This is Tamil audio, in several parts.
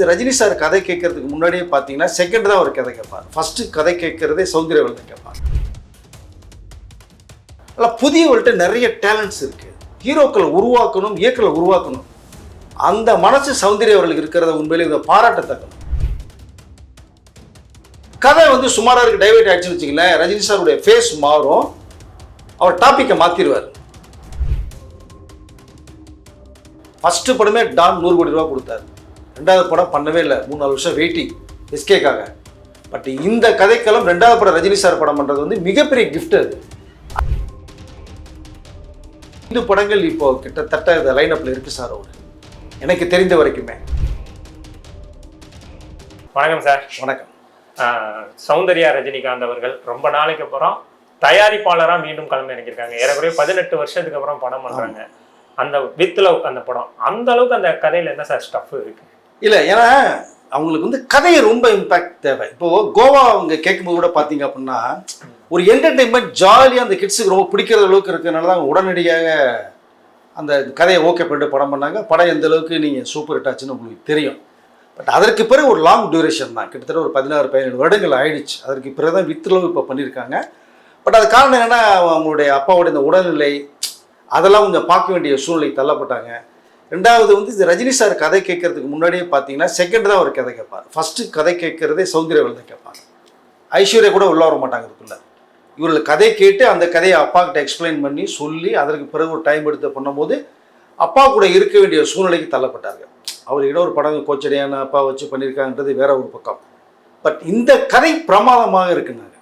இந்த ரஜினி சார் கதை கேட்கறதுக்கு முன்னாடியே பார்த்தீங்கன்னா செகண்ட் தான் ஒரு கதை கேட்பார். ஃபர்ஸ்ட் கதை கேட்கறதே சௌந்தர்யவன் தான் கேட்பார் அதில் நிறைய டேலண்ட்ஸ் இருக்கு. ஹீரோக்களை உருவாக்கணும் இயக்கலை உருவாக்கணும். அந்த மனசு சௌந்தர்யவர்களுக்கு இருக்கிறத உண்மையிலே இதை பாராட்டத்தக்கணும் கதை வந்து சுமாராக இருக்கு டைவர்ட் ஆயிடுச்சுன்னு வச்சுங்களேன் ரஜினி சாருடைய ஃபேஸ் மாறும். அவர் டாப்பிக்கை மாற்றிடுவார் ஃபஸ்ட்டு படமே டான் நூறு கோடி ரூபா கொடுத்தாரு. ரெண்டாவது படம் பண்ணவே இல்லை. மூணு நாலு வருஷம் வெயிட்டிங் எஸ்கேக்காக. பட் இந்த கதைக்களம் ரெண்டாவது படம் ரஜினி சார் படம் பண்ணுறது வந்து மிகப்பெரிய gift அது. ஐந்து படங்கள் இப்போ கிட்டத்தட்ட இந்த லைனப்பில் இருக்கு சார் அவர். எனக்கு தெரிந்த வரைக்குமே. வணக்கம் சார். வணக்கம். சௌந்தர்யா ரஜினிகாந்த் அவர்கள் ரொம்ப நாளைக்கு அப்புறம் தயாரிப்பாளரா மீண்டும் களம் இறங்கியிருக்காங்க. ஏறக்குறைய பதினெட்டு வருஷத்துக்கு அப்புறம் படம் பண்றாங்க. அந்த வித் லவ் அந்த படம். அந்த அளவுக்கு அந்த கதையில என்ன சார் ஸ்டஃப் இருக்கு? இல்லை ஏன்னா அவங்களுக்கு வந்து கதையை ரொம்ப இம்பாக்ட் தேவை. இப்போ கோவா அவங்க கேட்கும்போது கூட பார்த்தீங்க அப்படின்னா ஒரு என்டர்டெயின்மெண்ட் ஜாலியாக அந்த கிட்ஸுக்கு ரொம்ப பிடிக்கிற அளவுக்கு இருக்கிறனால தான் உடனடியாக அந்த கதையை ஓகே பண்ணிட்டு படம் பண்ணாங்க. படம் எந்த அளவுக்கு நீங்கள் சூப்பர் ஹிட் ஆச்சுன்னு உங்களுக்கு தெரியும். பட் அதற்கு பிறகு ஒரு லாங் டியூரேஷன் தான். கிட்டத்தட்ட ஒரு பதினாறு பதினேழு வருடங்கள் ஆயிடுச்சு. அதற்கு பிறகு தான் வித்லவ் இப்போ பண்ணியிருக்காங்க. பட் அது காரணம் என்னென்னா அவங்களுடைய அப்பாவோட இந்த உடல்நிலை அதெல்லாம் கொஞ்சம் பார்க்க வேண்டிய சூழ்நிலை தள்ளப்பட்டாங்க. ரெண்டாவது வந்து இது ரஜினி சார் கதை கேட்கறதுக்கு முன்னாடியே பார்த்தீங்கன்னா செகண்ட் தான் ஒரு கதை கேட்பார். ஃபர்ஸ்ட் கதை கேட்கறதே சௌந்தர்யவள் தான் கேட்பாங்க ஐஸ்வர்யா கூட உள்ள வர மாட்டாங்க இதுக்குள்ள. இவர்கள் கதை கேட்டு அந்த கதையை அப்பா கிட்ட எக்ஸ்பிளைன் பண்ணி சொல்லி அதற்கு பிறகு ஒரு டைம் எடுத்து பண்ணும்போது அப்பா கூட இருக்க வேண்டிய சூழ்நிலைக்கு தள்ளப்பட்டார்கள். அவர் ஒரு படம் கோச்சடியான அப்பா வச்சு பண்ணியிருக்காங்கன்றது வேற ஒரு பக்கம். பட் இந்த கதை பிரமாதமாக இருக்குனாங்க.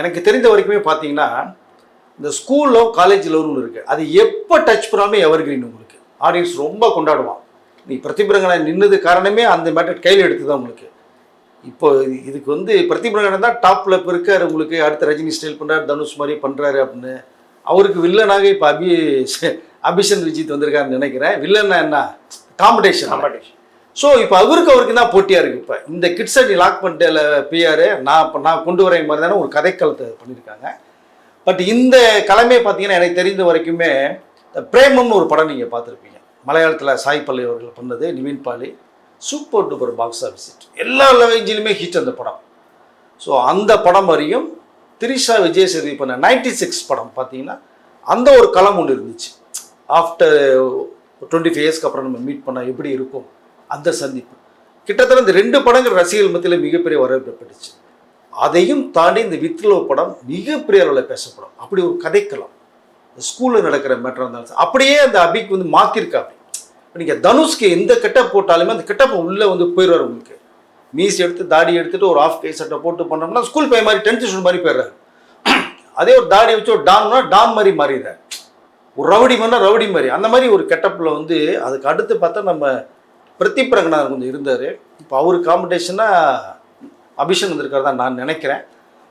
எனக்கு தெரிந்த வரைக்குமே பார்த்தீங்கன்னா இந்த ஸ்கூல் லவ் காலேஜ் லவ்னு ஒன்று இருக்குது அது எப்போ டச் பண்ணாமல் எவர்கிரீன் உங்களுக்கு ஆடியன்ஸ் ரொம்ப கொண்டாடுவான். நீ பிரதிபரங்கனை நின்னது காரணமே அந்த மேட்டர் கையில் எடுத்து தான் உங்களுக்கு. இப்போ இது- இதுக்கு வந்து பிரதிபரங்கன் தான் டாப்பில் இப்போ இருக்கார் உங்களுக்கு அடுத்த ரஜினி ஸ்டைல் பண்ணுறாரு தனுஷ் மாதிரி பண்ணுறாரு அப்படின்னு. அவருக்கு வில்லனாக இப்போ அபி அபிஷன் விஜித் வந்திருக்காருன்னு நினைக்கிறேன். வில்லன்னா என்ன? காம்படிஷன் காம்படிஷன் ஸோ இப்போ அவருக்கு அவருக்கு தான் போட்டியாக இருக்குது இப்போ. இந்த கிட்ஸை நீ லாக் பண்ணிட்டேல பிஆர் நான் இப்போ நான் கொண்டு வர மாதிரி தானே ஒரு கதைக்களத்தை பண்ணியிருக்காங்க பட் இந்த கலமே பார்த்தீங்கன்னா எனக்கு தெரிந்த வரைக்குமே பிரேமம்னு ஒரு படம் நீங்கள் பார்த்துருப்பீங்க. மலையாளத்தில் சாய் பல்லவி அவர்கள் பண்ணது Nivin Pauly. Super duper box office hit எல்லா லேவேஜிலுமே ஹிட் அந்த படம். ஸோ அந்த படம் வரையும் திரிஷா விஜய் சேதுபதி பண்ண நைன்டி சிக்ஸ் படம் பார்த்தீங்கன்னா அந்த ஒரு களம் ஒன்று இருந்துச்சு. ஆஃப்டர் டுவெண்ட்டி ஃபைவ் இயர்ஸ்க்கு அப்புறம் நம்ம மீட் பண்ணால் எப்படி இருக்கும்? அந்த சந்திப்பு. கிட்டத்தட்ட இந்த ரெண்டு படங்கள் ரசிகர்கள் மத்தியில் மிகப்பெரிய வரவேற்பு அதையும் தாண்டி இந்த வித்லோ படம் மிகப்பெரிய அளவில் பேசப்படும். அப்படி ஒரு கதைக்களம். ஸ்கூலில் நடக்கிற மேட்டர் இருந்தாலும் அப்படியே அந்த அபிக்கு வந்து மாற்றிருக்காங்க இப்போ நீங்கள் தனுஷ்க்கு எந்த கெட்டப் போட்டாலுமே அந்த கெட்டப் உள்ளே வந்து போயிடுவார் உங்களுக்கு. மீஸ் எடுத்து தாடி எடுத்துட்டு ஒரு ஆஃப் கை சட்டை போட்டு பண்ணோம்னா ஸ்கூல் பையன் மாதிரி டென்த் ஸ்டூடெண்ட் மாதிரி போயிடுறாரு. அதே ஒரு தாடி வச்சு ஒரு டான்னா டான் மாதிரி மாறிடுறாரு. ஒரு ரவுடி மாதிரி ரவுடி மாதிரி. அந்த மாதிரி ஒரு கெட்டப்பில் வந்து அதுக்கு அடுத்து பார்த்தா நம்ம பிரதீப் கொஞ்சம் இருந்தார். இப்போ அவர் காம்படிஷனாக அபிஷன் வந்திருக்காரு தான் நான் நினைக்கிறேன்.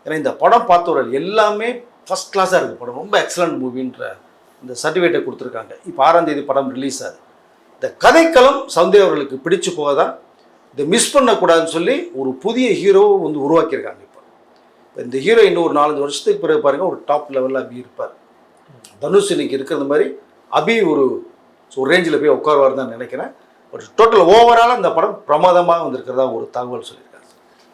ஏன்னா இந்த படம் பார்த்தவர்கள் எல்லாமே ஃபஸ்ட் கிளாஸாக இருக்குது படம். ரொம்ப எக்ஸலண்ட் மூவின்ற இந்த சர்டிஃபிகேட்டை கொடுத்துருக்காங்க. இப்போ ஆறாம் தேதி படம் ரிலீஸ் ஆகுது. இந்த கதைக்களம் சந்தே அவர்களுக்கு பிடிச்சு போக தான் இதை மிஸ் பண்ணக்கூடாதுன்னு சொல்லி ஒரு புதிய ஹீரோவை வந்து உருவாக்கியிருக்காங்க இப்போ. இப்போ இந்த ஹீரோ இன்னும் ஒரு நாலஞ்சு வருஷத்துக்கு பிறகு பாருங்கள் ஒரு டாப் லெவலில் அபி இருப்பார். தனுஷ் இன்னைக்கு இருக்கிறது மாதிரி அபி ஒரு ஒரு ரேஞ்சில் போய் உட்காருவார் தான் நினைக்கிறேன். பட் டோட்டல் ஓவராலாக இந்த படம் பிரமாதமாக வந்திருக்கிறதா ஒரு தகவல் சொல்லியிருக்கேன்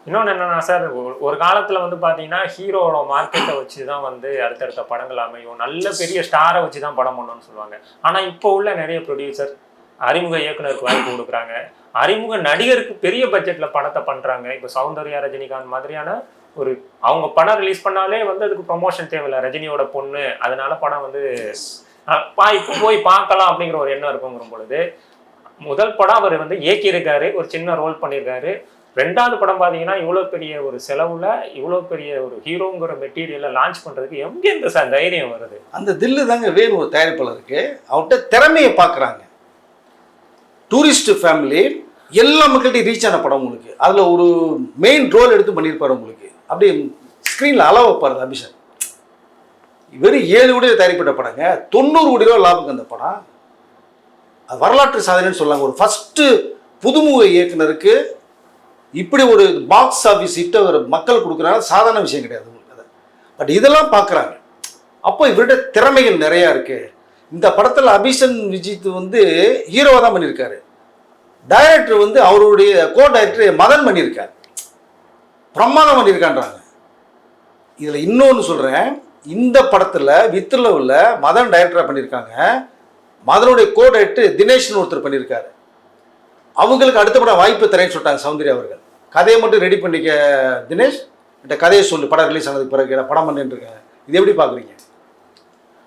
இன்னொன்னு என்னன்னா சார் ஒரு- காலத்துல வந்து பாத்தீங்கன்னா ஹீரோவோட மார்க்கெட்டை வச்சு தான் வந்து அடுத்தடுத்த படங்கள் அமையும். நல்ல பெரிய ஸ்டாரை வச்சு தான் படம் பண்ணணும்னு சொல்லுவாங்க. ஆனா இப்போ உள்ள நிறைய ப்ரொடியூசர் அறிமுக இயக்குனருக்கு வாய்ப்பு கொடுக்குறாங்க. அறிமுக நடிகருக்கு பெரிய பட்ஜெட்ல படத்தை பண்றாங்க. இப்போ சௌந்தர்யா ரஜினிகாந்த் மாதிரியான ஒரு அவங்க படம் ரிலீஸ் பண்ணாலே வந்து அதுக்கு ப்ரொமோஷன் தேவையில்ல. ரஜினியோட பொண்ணு அதனால படம் வந்து இப்போ போய் பார்க்கலாம் அப்படிங்கிற ஒரு எண்ணம் இருக்குங்கிற பொழுது முதல் படம் அவர் வந்து இயக்கியிருக்காரு. ஒரு சின்ன ரோல் பண்ணியிருக்காரு. ரெண்டாவது படம் பார்த்தீங்கன்னா இவ்வளோ பெரிய ஒரு செலவில் இவ்வளோ பெரிய ஒரு ஹீரோங்கிற மெட்டீரியலை லான்ச் பண்ணுறதுக்கு எங்கேருந்து சார் தைரியம் வருது? அந்த தில்லு தாங்க வேணும் ஒரு தயாரிப்பாளருக்கு அவர்கிட்ட திறமையை பார்க்குறாங்க டூரிஸ்ட் ஃபேமிலி எல்லா மக்கள்கிட்டையும் ரீச் ஆன படம் உங்களுக்கு. அதில் ஒரு மெயின் ரோல் எடுத்து பண்ணியிருப்பார் உங்களுக்கு. அப்படியே ஸ்க்ரீனில் அள வைப்பார் அபிஷேக். வெறும் ஏழு கோடி தயாரிப்பட்ட படங்க. தொண்ணூறு கோடி ரூபா லாபம் அந்த படம். அது வரலாற்று சாதனைன்னு சொல்லாங்க ஒரு ஃபஸ்ட்டு புதுமுக இயக்குனருக்கு இப்படி ஒரு பாக்ஸ் ஆஃபீஸ் ஹிட்டை ஒரு மக்கள் கொடுக்குறாங்க சாதாரண விஷயம் கிடையாது உங்களுக்கு அதை. பட் இதெல்லாம் பார்க்குறாங்க. அப்போ இவர்கிட்ட திறமைகள் நிறையா இருக்குது இந்த படத்தில் அபிஷன் விஜித் வந்து ஹீரோவாக தான் பண்ணியிருக்காரு. டைரக்டர் வந்து அவருடைய கோ டைரக்டர் மதன் பண்ணியிருக்கார். பிரமாதம் பண்ணியிருக்கான்றாங்க. இதில் இன்னொன்று சொல்கிறேன் இந்த படத்தில் வித்துலவில் மதன் டைரக்டராக பண்ணியிருக்காங்க. மதனுடைய கோ டைரக்டர் தினேஷ்னு ஒருத்தர் பண்ணியிருக்காரு. அவங்களுக்கு அடுத்த படம் வாய்ப்பு தரேன்னு சொல்லிட்டாங்க சௌந்தர்யா அவர்கள். கதையை மட்டும் ரெடி பண்ணிக்க தினேஷ் என்கிட்ட கதையை சொல்லு படம் ரிலீஸ் ஆனதுக்கு பிறகு நான் படம் பண்ணிட்டு இருக்கேன். இது எப்படி பார்க்குறீங்க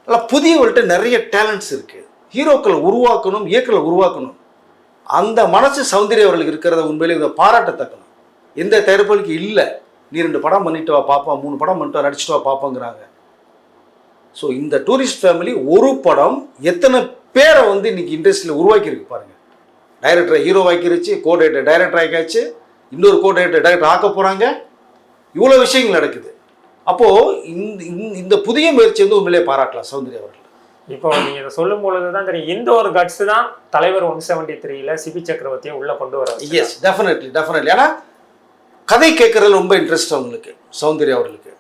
நல்லா புதியவர்கள்ட்ட நிறைய டேலண்ட்ஸ் இருக்குது ஹீரோக்களை உருவாக்கணும் இயக்கலை உருவாக்கணும். அந்த மனசு சௌந்தர்யா அவர்களுக்கு இருக்கிறத உண்மையிலே இதை பாராட்டத்தக்கணும். எந்த தயாரிப்புகளுக்கு இல்லை. நீ ரெண்டு படம் பண்ணிட்டு வா பார்ப்போம் மூணு படம் பண்ணிட்டு வா வா பார்ப்போங்கிறாங்க ஸோ இந்த டூரிஸ்ட் ஃபேமிலி ஒரு படம் எத்தனை பேரை வந்து இன்னைக்கு இண்டஸ்ட்ரியில் உருவாக்கியிருக்கு பாருங்கள் டைரக்டரை ஹீரோ ஆக்கிருச்சு கோ டைரக்டர் டைரக்டர் ஆக்கியாச்சு. இன்னொரு கோ டைரக்டர் டைரக்டர் ஆக்க போகிறாங்க இவ்வளோ விஷயங்கள் நடக்குது. அப்போது இந்த இந்த- இந்த புதிய முயற்சி வந்து உண்மையிலே பாராட்டலாம் சௌந்தர்யா அவர்கள். இப்போ நீங்க இதை சொல்லும் பொழுது தான் தெரியும். இந்த ஒரு கட்ஸ் தான் தலைவர் ஒன் செவன்டி த்ரீல சிபி சக்கரவர்த்தியை உள்ள கொண்டு வர. எஸ் டெஃபினெட்லி டெஃபினெட்லி ஏன்னா கதை கேட்குறதுல ரொம்ப இன்ட்ரெஸ்ட் அவங்களுக்கு சௌந்தர்யா அவர்களுக்கு.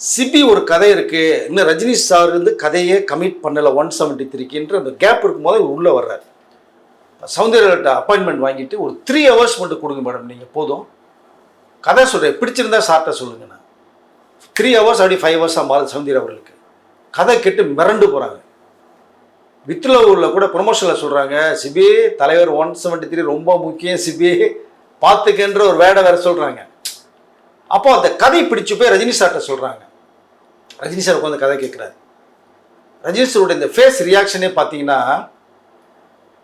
சிபி ஒரு கதை இருக்கு. இன்னும் ரஜினி சார் வந்து கதையே கமிட் பண்ணலை ஒன் செவன்ட்டி த்ரீக்குன்ற அந்த கேப் இருக்கும்போது இவர் உள்ளே வர்றாரு. சௌந்தர்யாட்ட அப்பாயின்மெண்ட் வாங்கிட்டு ஒரு த்ரீ ஹவர்ஸ் மட்டும் கொடுங்க மேடம் நீங்கள் போதும். கதை சொல்கிறேன் பிடிச்சிருந்தா சார்ட்ட சொல்லுங்க நான். த்ரீ ஹவர்ஸ் அப்படி ஃபைவ் ஹவர்ஸாக மாறுது சௌந்தர் அவர்களுக்கு. கதை கெட்டு மிரண்டு போகிறாங்க வித்லூரில் கூட ப்ரொமோஷனில் சொல்கிறாங்க சிபி தலைவர் ஒன் செவன்ட்டி த்ரீ ரொம்ப முக்கியம் சிபி. பார்த்துக்கன்ற ஒரு வேடை வேற சொல்கிறாங்க அப்போ அந்த கதை பிடிச்சு போய் ரஜினி சார்கிட்ட சொல்கிறாங்க ரஜினி சார் உட்காந்து கதை கேட்குறாரு ரஜினி சாரோட இந்த ஃபேஸ் ரியாக்ஷனே பார்த்தீங்கன்னா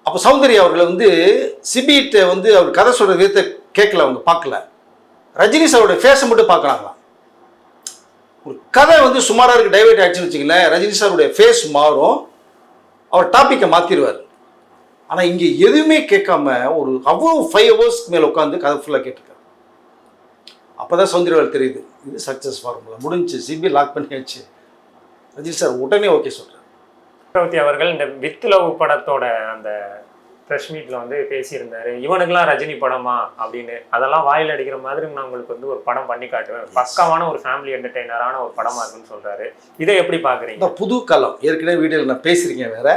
அப்போ சௌந்தர்யா அவர்களை வந்து சிபிகிட்ட வந்து அவர் கதை சொல்கிற விதத்தை கேட்கல அவங்க பார்க்கல. ரஜினி சாரோட ஃபேஸை மட்டும் பார்க்குறாங்களாம் ஒரு கதை வந்து சுமாராக இருக்கு டைவர்ட் ஆகிடுச்சுன்னு வச்சுங்களேன் ரஜினி சாருடைய ஃபேஸ் மாறும். அவர் டாப்பிக்கை மாற்றிடுவார் ஆனால் இங்கே எதுவுமே கேட்காம ஒரு அவ்வளோ ஃபைவ் ஹவர்ஸ்க்கு மேலே உட்காந்து கதை ஃபுல்லாக கேட்டிருக்காரு. அப்போ தான் சௌந்தர்யாவில் தெரியுது இது சக்ஸஸ் ஃபார்முலா முடிஞ்சு சிபி லாக் பண்ணியாச்சு. ரஜினி சார் உடனே ஓகே சொல்கிறார் சக்கரவர்த்தி அவர்கள் இந்த வித் லவ் படத்தோட அந்த ப்ரெஸ் மீட்ல வந்து பேசியிருந்தாரு. இவனுக்கெல்லாம் ரஜினி படமா அப்படின்னு. அதெல்லாம் வாயில் அடிக்கிற மாதிரி நான் உங்களுக்கு வந்து ஒரு படம் பண்ணி காட்டுவேன். பக்காவான ஒரு ஃபேமிலி என்டர்டெய்னரான ஒரு படமா இருக்குன்னு சொல்றாரு. இதை எப்படி பாக்குறீங்க? புது களம் ஏற்கனவே வீடியோவில் நான் பேசுகிறீங்க வேற.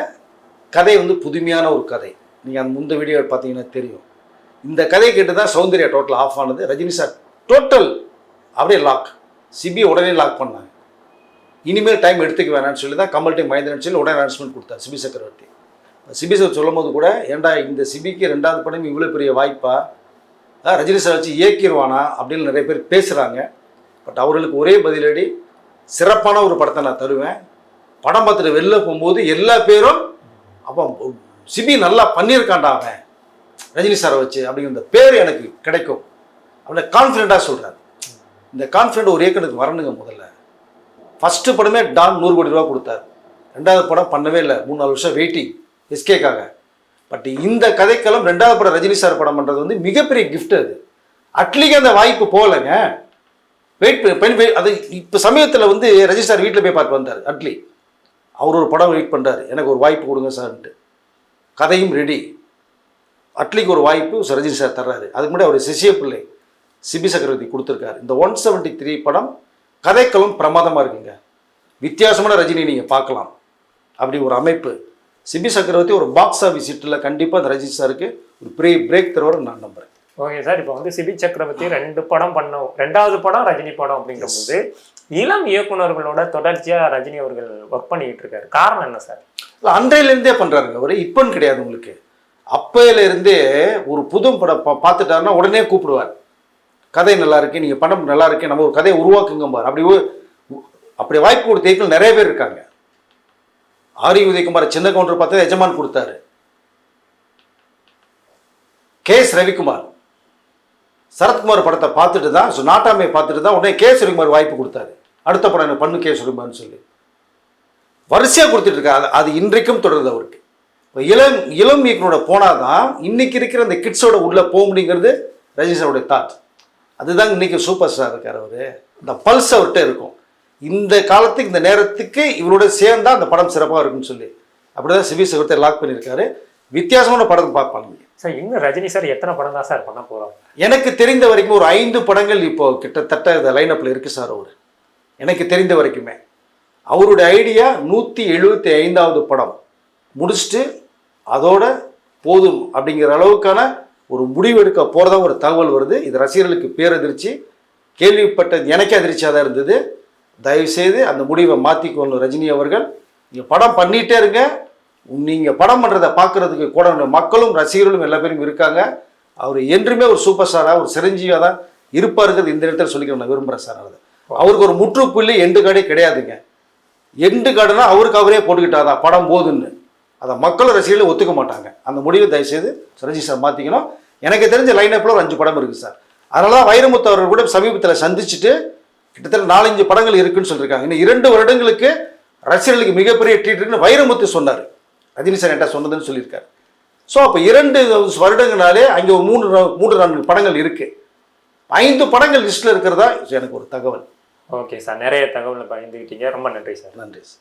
கதை வந்து புதுமையான ஒரு கதை. நீங்கள் அந்த முந்த வீடியோ பார்த்தீங்கன்னா தெரியும். இந்த கதையை கேட்டு தான் சௌந்தர்யா டோட்டல் ஆஃப் ஆனது. ரஜினி சார் டோட்டல் அப்படியே லாக் சிபி உடனே லாக் பண்ணாங்க. இனிமேல் டைம் எடுத்துக்க வேணாம்னு சொல்லி தான் கமல் டைம் மைந்தரன் சொல்லி உடனே அனௌன்ஸ்மெண்ட் கொடுத்தார் சிபி சக்கரவர்த்தி. சிபி சார் சொல்லும் போது கூட ஏன்டா இந்த சிபிக்கு ரெண்டாவது படம் இவ்வளோ பெரிய வாய்ப்பா? ரஜினி சார் வச்சு இயக்கிடுவானா? அப்படின்னு நிறைய பேர் பேசுகிறாங்க பட் அவர்களுக்கு ஒரே பதிலடி சிறப்பான ஒரு படத்தை நான் தருவேன். படம் பார்த்துட்டு வெளில போகும்போது எல்லா பேரும் அவன் சிபி நல்லா பண்ணியிருக்கான்டா அவன். ரஜினி சாரை வச்சு அப்படிங்கிற பேர் எனக்கு கிடைக்கும். அப்படின்னு கான்ஃபிடெண்ட்டாக சொல்கிறார் இந்த கான்ஃபிடென்ட் ஒரு இயக்கனுக்கு வரணுங்க முதல்ல. ஃபஸ்ட்டு படமே டான் நூறு கோடி ரூபா கொடுத்தார். ரெண்டாவது படம் பண்ணவே இல்லை. மூணு நாலு வருஷம் வெயிட்டிங் எஸ்கேக்காக பட் இந்த கதைக்களம் ரெண்டாவது படம் ரஜினி சார் படம் பண்ணுறது வந்து மிகப்பெரிய கிஃப்ட் அது. அட்லீஸ்ட் அந்த வாய்ப்பு போகலைங்க. வெயிட் பண்ணி அது இப்போ சமயத்தில் வந்து ரஜினி சார் வீட்டில் போய் பார்த்து வந்தார் அட்லி அவர் ஒரு படம் வெயிட் பண்ணுறாரு எனக்கு ஒரு வாய்ப்பு கொடுங்க சார்ன்ட்டு. கதையும் ரெடி அட்லிக்கு ஒரு வாய்ப்பு ரஜினி சார் தர்றாரு. அதுக்கு முன்னாடி அவர் சிசிய பிள்ளை சிபி சக்கரவர்த்தி கொடுத்துருக்காரு. இந்த ஒன் செவன்ட்டி த்ரீ படம் கதைக்களம் பிரமாதமாக இருக்குங்க. வித்தியாசமான ரஜினி நீங்கள் பார்க்கலாம். அப்படி ஒரு அமைப்பு. சிபி சக்கரவர்த்தி ஒரு பாக்ஸ் ஆஃபீஸ் ஹிட்டில் கண்டிப்பாக அந்த ரஜினி சாருக்கு ஒரு பெரிய பிரேக் தருவார் நான் நம்புகிறேன் ஓகே சார் இப்போ வந்து சிபி சக்கரவர்த்தி ரெண்டு படம் பண்ணோம் ரெண்டாவது படம் ரஜினி படம் அப்படிங்கும்போது இளம் இயக்குனர்களோட தொடர்ச்சியா ரஜினி அவர்கள் ஒர்க் பண்ணிட்டு இருக்காரு. காரணம் என்ன சார்? இல்லை அன்றையிலேருந்தே பண்ணுறாருங்க அவர் இப்போன்னு கிடையாது உங்களுக்கு. அப்பையிலேருந்தே ஒரு புது படம் பார்த்துட்டாருன்னா உடனே கூப்பிடுவார். கதை நல்லா இருக்கு நீங்கள் படம் நல்லா இருக்கு நம்ம ஒரு கதையை உருவாக்குங்கம்பார் அப்படி அப்படி வாய்ப்பு கொடுத்த இயக்குனர் நிறைய பேர் இருக்காங்க. ஆரி உதயகுமார் சின்ன கவுண்டர் பார்த்தா எஜமான் கொடுத்தாரு. K S Ravikumar. சரத்குமார் படத்தை பார்த்துட்டு தான் ஸோ நாட்டாமையை பார்த்துட்டு தான் உடனே கே எஸ் ரவிக்குமார் வாய்ப்பு கொடுத்தாரு. அடுத்த படம் எனக்கு பண்ணு கே எஸ் ரவிக்குமார்னு சொல்லி. வரிசையாக கொடுத்துட்டு இருக்காரு. அது அது இன்றைக்கும் தொடருது அவருக்கு. இப்போ இளம் இளம் இயக்குனோட போனால் தான் இன்னைக்கு இருக்கிற அந்த கிட்ஸோட உள்ளே போக முடியுங்கிறது ரஜினி சாரோட தாட் அதுதான் இன்னைக்கு சூப்பர் ஸ்டார் இருக்கார் அவர். இந்த பல்ஸ் அவர்கிட்ட இருக்கும். இந்த காலத்துக்கு இந்த நேரத்துக்கு இவரோட சேர்ந்தா அந்த படம் சிறப்பாக இருக்கும்னு சொல்லி. அப்படிதான் சிவி சிவத்தை லாக் பண்ணியிருக்காரு. வித்தியாசமான படம் பார்ப்பாங்க சார் இன்னும் ரஜினி சார் எத்தனை படம் தான் சார் பண்ண போறோம் எனக்கு தெரிந்த வரைக்கும் ஒரு ஐந்து படங்கள் இப்போ கிட்டத்தட்ட இந்த லைனப்பில் இருக்கு சார் அவர். எனக்கு தெரிந்த வரைக்குமே. அவருடைய ஐடியா நூற்றி எழுபத்தி ஐந்தாவது படம். முடிச்சுட்டு அதோட போதும் அப்படிங்கிற அளவுக்கான ஒரு முடிவு எடுக்க போகிறதா ஒரு தகவல் வருது. இது ரசிகர்களுக்கு பேரதிர்ச்சி. கேள்விப்பட்டது எனக்கே அதிர்ச்சியாக தான் இருந்தது. தயவுசெய்து அந்த முடிவை மாற்றிக்கொள்ளணும் ரஜினி அவர்கள். நீங்கள் படம் பண்ணிகிட்டே இருங்க. நீங்கள் படம் பண்ணுறதை பார்க்குறதுக்கு கூட மக்களும் ரசிகர்களும் எல்லா பேரும் இருக்காங்க. அவர் என்றுமே ஒரு சூப்பர் ஸ்டாராக ஒரு சிரஞ்சீவியாக தான் இருப்பாருங்கிறது இந்த இடத்துல சொல்லிக்கிறேன் நான் விரும்புகிறேன் சார் அவருக்கு ஒரு முற்றுப்புள்ளி எண்டு காடே கிடையாதுங்க. எண்டு காடுனா அவருக்கு அவரே போட்டுக்கிட்டாதான் படம் போதுன்னு. அதை மக்கள் ரசிகர்கள் ஒத்துக்க மாட்டாங்க. அந்த முடிவை தயவுசெய்து சிரஞ்சீவி சார் மாற்றிக்கணும் எனக்கு தெரிஞ்ச லைனப்பில் ஒரு அஞ்சு படம் இருக்குது சார். அதனால தான் வைரமுத்து அவர்கள் கூட சமீபத்தில் சந்திச்சுட்டு கிட்டத்தட்ட நாலஞ்சு படங்கள் இருக்குன்னு சொல்லியிருக்காங்க இன்னும் இரண்டு வருடங்களுக்கு ரசிகர்களுக்கு மிகப்பெரிய ட்ரீட் இருக்குன்னு வைரமுத்து சொன்னார். ரஜினி சார் என்கிட்ட சொன்னதுன்னு சொல்லியிருக்காரு. ஸோ அப்போ இரண்டு வருடங்களாலே அங்கே ஒரு மூன்று மூன்று நான்கு படங்கள் இருக்குது ஐந்து படங்கள் லிஸ்ட்டில் இருக்கிறதா? எனக்கு ஒரு தகவல். ஓகே சார் நிறைய தகவலை பயந்துக்கிட்டீங்க ரொம்ப நன்றி சார் நன்றி சார்